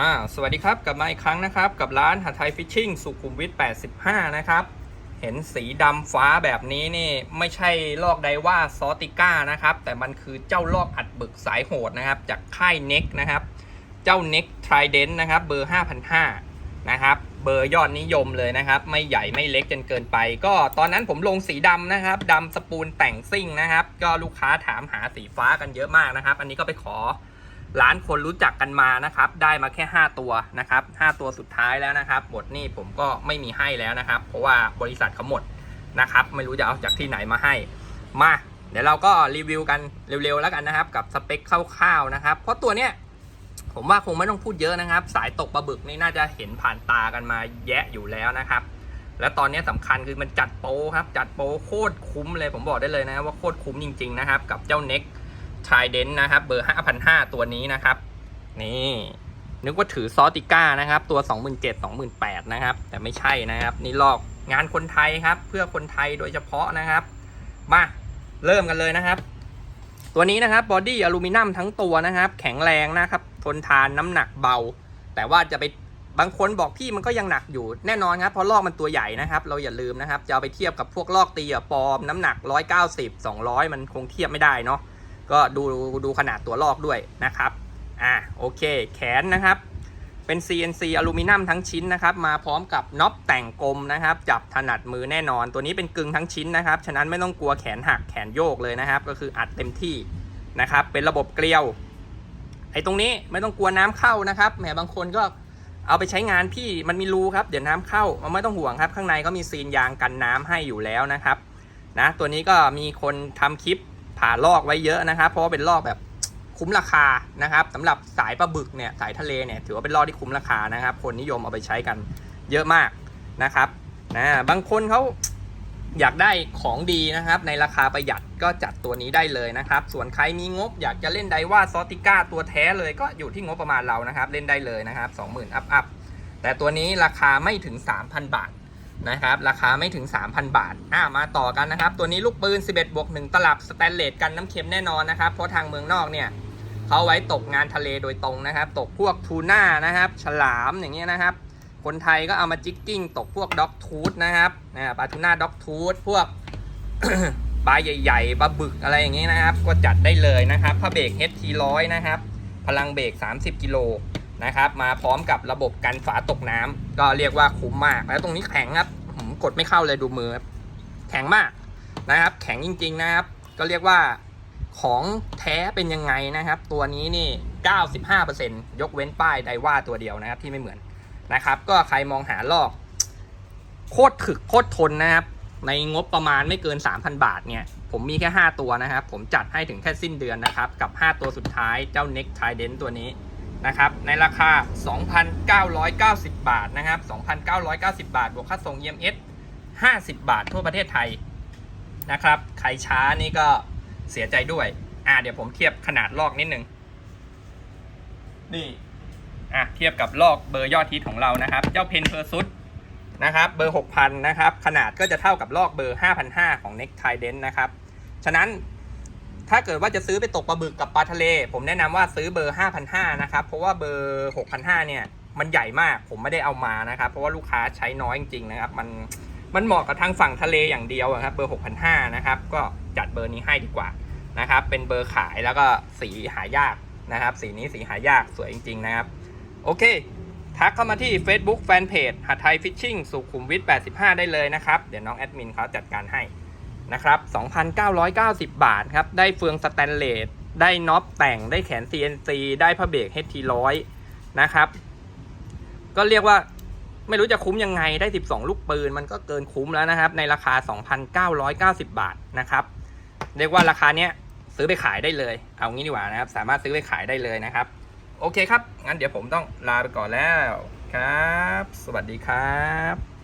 อ่าสวัสดีครับกลับมาอีกครั้งนะครับ กับร้านหาไทยฟิชชิ่งสุขุมวิท 85 นะครับ เห็นสีดำฟ้าแบบนี้นี่ไม่ใช่ลอกไดว่าซอติก้านะครับ แต่มันคือเจ้าลอกอัดบึกสายโหดนะครับ จากค่ายเน็กนะครับ เจ้าเน็กทริเดนนะครับ เบอร์ 5,500 นะครับ เบอร์ยอดนิยมเลยนะครับ ไม่ใหญ่ไม่เล็กจนเกินไป ก็ตอนนั้นผมลงสีดำนะครับดำสปูนแต่งซิ่งนะครับ ก็ลูกค้าถามหาสีฟ้ากันเยอะมากนะครับ อันนี้ก็ไปขอ ร้านคนรู้จักกันมานะครับ ได้มาแค่ 5 ตัวนะครับ 5 ตัวสุดท้ายแล้วนะครับ หมดนี่ผมก็ไม่มีให้แล้วนะครับ เพราะว่าบริษัทเขาหมดนะครับ ไม่รู้จะเอาจากที่ไหนมาให้ มา เดี๋ยวเราก็รีวิวกันเร็วๆแล้วกันนะครับ กับสเปคคร่าวๆนะครับ เพราะตัวเนี้ยผมว่าคงไม่ต้องพูดเยอะนะครับ สายตกปลาบึกนี่น่าจะเห็นผ่านตากันมาแยะอยู่แล้วนะครับ และตอนนี้สำคัญคือมันจัดโปรครับ จัดโปรโคตรคุ้มเลยผมบอกได้เลยนะว่าโคตรคุ้มจริง ๆนะครับ กับเจ้าเน็ก ทรเดนนะครับ เบอร์5,500ตัวนี้นะครับ นี่นึกว่าถือซอติก้านะครับ ตัว 27,000 28,000นะครับ แต่ไม่ใช่นะครับ นี่ลอกงานคนไทยครับ เพื่อคนไทยโดยเฉพาะนะครับ มาเริ่มกันเลยนะครับ ตัวนี้นะครับบอดี้อลูมิเนียมทั้งตัวนะครับ แข็งแรงนะครับ ทนทานน้ำหนักเบา แต่ว่าจะไปบางคนบอกพี่มันก็ยังหนักอยู่แน่นอนครับเพราะลอกมันตัวใหญ่นะครับ เราอย่าลืมนะครับจะเอาไปเทียบกับพวกลอกตีอะปลอมน้ำหนัก 190 200 มันคงเทียบไม่ได้เนาะ ก็ดูดูขนาดตัวลอกด้วยนะครับ อ่าโอเค แขนนะครับ เป็น CNC อลูมิเนียมทั้งชิ้นนะครับ มาพร้อมกับน็อปแต่งกลมนะครับ จับถนัดมือแน่นอน ตัวนี้เป็นกึ่งทั้งชิ้นนะครับ ฉะนั้นไม่ต้องกลัวแขนหักแขนโยกเลยนะครับ ก็คืออัดเต็มที่นะครับ เป็นระบบเกลียว ไอ้ตรงนี้ไม่ต้องกลัวน้ำเข้านะครับ แหมบางคนก็เอาไปใช้งานพี่มันมีรูครับ เดี๋ยวน้ำเข้ามันไม่ต้องห่วงครับ ข้างในก็มีซีนยางกันน้ำให้อยู่แล้วนะครับ นะ ตัวนี้ก็มีคนทำคลิป ผ่าลอกไว้เยอะนะครับ เพราะว่าเป็นลอกแบบคุ้มราคานะครับสำหรับสายปลาบึกเนี่ยสายทะเลเนี่ยถือว่าเป็นลอกที่คุ้มราคานะครับ คนนิยมเอาไปใช้กันเยอะมากนะครับนะบางคนเขาอยากได้ของดีนะครับ ในราคาประหยัดก็จัดตัวนี้ได้เลยนะครับ ส่วนใครมีงบอยากจะเล่นไดว่าซอติก้าตัวแท้เลยก็อยู่ที่งบประมาณเรานะครับ เล่นได้เลยนะครับ 20,000อัพอัพแต่ตัวนี้ราคาไม่ถึง 3,000 บาท นะครับ ราคาไม่ถึง 3,000 บาท อ่ามาต่อกันนะครับ ตัวนี้ลูกปืน 11 บวก 1 ตลับสแตนเลสกันน้ำเค็มแน่นอนนะครับ เพราะทางเมืองนอกเนี่ยเขาไว้ตกงานทะเลโดยตรงนะครับ ตกพวกทูน่านะครับ ฉลามอย่างเงี้ยนะครับ คนไทยก็เอามาจิกกิ้ง ตกพวกด็อกทูธนะครับนะปลาทูน่าด็อกทูธพวกปลาใหญ่ๆปลาบึกอะไรอย่างเงี้ยนะครับ ก็จัดได้เลยนะครับผ้าเบรก HT100 นะครับ พลังเบรก 30 กิโล นะครับ มาพร้อมกับระบบกันฝาตกน้ำก็เรียกว่าคุ้มมาก แล้วตรงนี้แข็งครับผมกดไม่เข้าเลยดูมือครับแข็งมากนะครับ แข็งจริง ๆนะครับ ก็เรียกว่าของแท้เป็นยังไงนะครับ ตัวนี้นี่ 95%ยกเว้นป้ายไดว่าตัวเดียวนะครับที่ไม่เหมือนนะครับ ก็ใครมองหาลอก โคตรถึกโคตรทนนะครับ ในงบประมาณไม่เกิน 3,000 บาทเนี่ย ผมมีแค่ 5 ตัวนะครับ ผมจัดให้ถึงแค่สิ้นเดือนนะครับ กับ 5 ตัวสุดท้ายเจ้า Neck Trident ตัวนี้ นะครับในราคา 2,990 บาทนะครับ 2,990 บาท บวกค่าส่ง EMS 50 บาททั่วประเทศไทยนะครับ ใครช้านี่ก็เสียใจด้วย อ่าเดี๋ยวผมเทียบขนาดลอกนิดนึง นี่อะเทียบกับลอกเบอร์ยอดฮิตของเรานะครับ เจ้าเพนเพอร์ซุดนะครับเบอร์ 6,000 นะครับ ขนาดก็จะเท่ากับลอกเบอร์ 5,500 ของ Neck Trident นะครับ ฉะนั้น ถ้าเกิดว่าจะซื้อไปตกปลาบึกกับปลาทะเล ผมแนะนำว่าซื้อเบอร์ 5,500นะครับ เพราะว่าเบอร์ 6,500เนี่ย มันใหญ่มาก ผมไม่ได้เอามานะครับ เพราะว่าลูกค้าใช้น้อยจริงๆนะครับ มัน มันเหมาะกับทางฝั่งทะเลอย่างเดียวครับ เบอร์ 6,500นะครับ ก็จัดเบอร์นี้ให้ดีกว่านะครับ เป็นเบอร์ขายแล้วก็สีหายากนะครับ สีนี้สีหายากสวยจริง ๆ นะครับ โอเค ทักเข้ามาที่ Facebook Fanpage หัดไทยฟิชชิ่งสุขุมวิท85 ได้เลยนะครับ เดี๋ยวน้องแอดมินเขาจัดการให้ นะครับ2,990 บาทครับ ได้เฟืองสแตนเลส ได้น็อปแต่ง ได้แขน CNC ได้ผ้าเบรก HT100 นะครับ ก็เรียกว่าไม่รู้จะคุ้มยังไง ได้ 12 ลูกปืน มันก็เกินคุ้มแล้วนะครับ ในราคา 2,990 บาทนะครับ เรียกว่าราคาเนี้ยซื้อไปขายได้เลย เอางี้ดีกว่านะครับ สามารถซื้อไปขายได้เลยนะครับ โอเคครับ งั้นเดี๋ยวผมต้องลาไปก่อนแล้วครับ สวัสดีครับ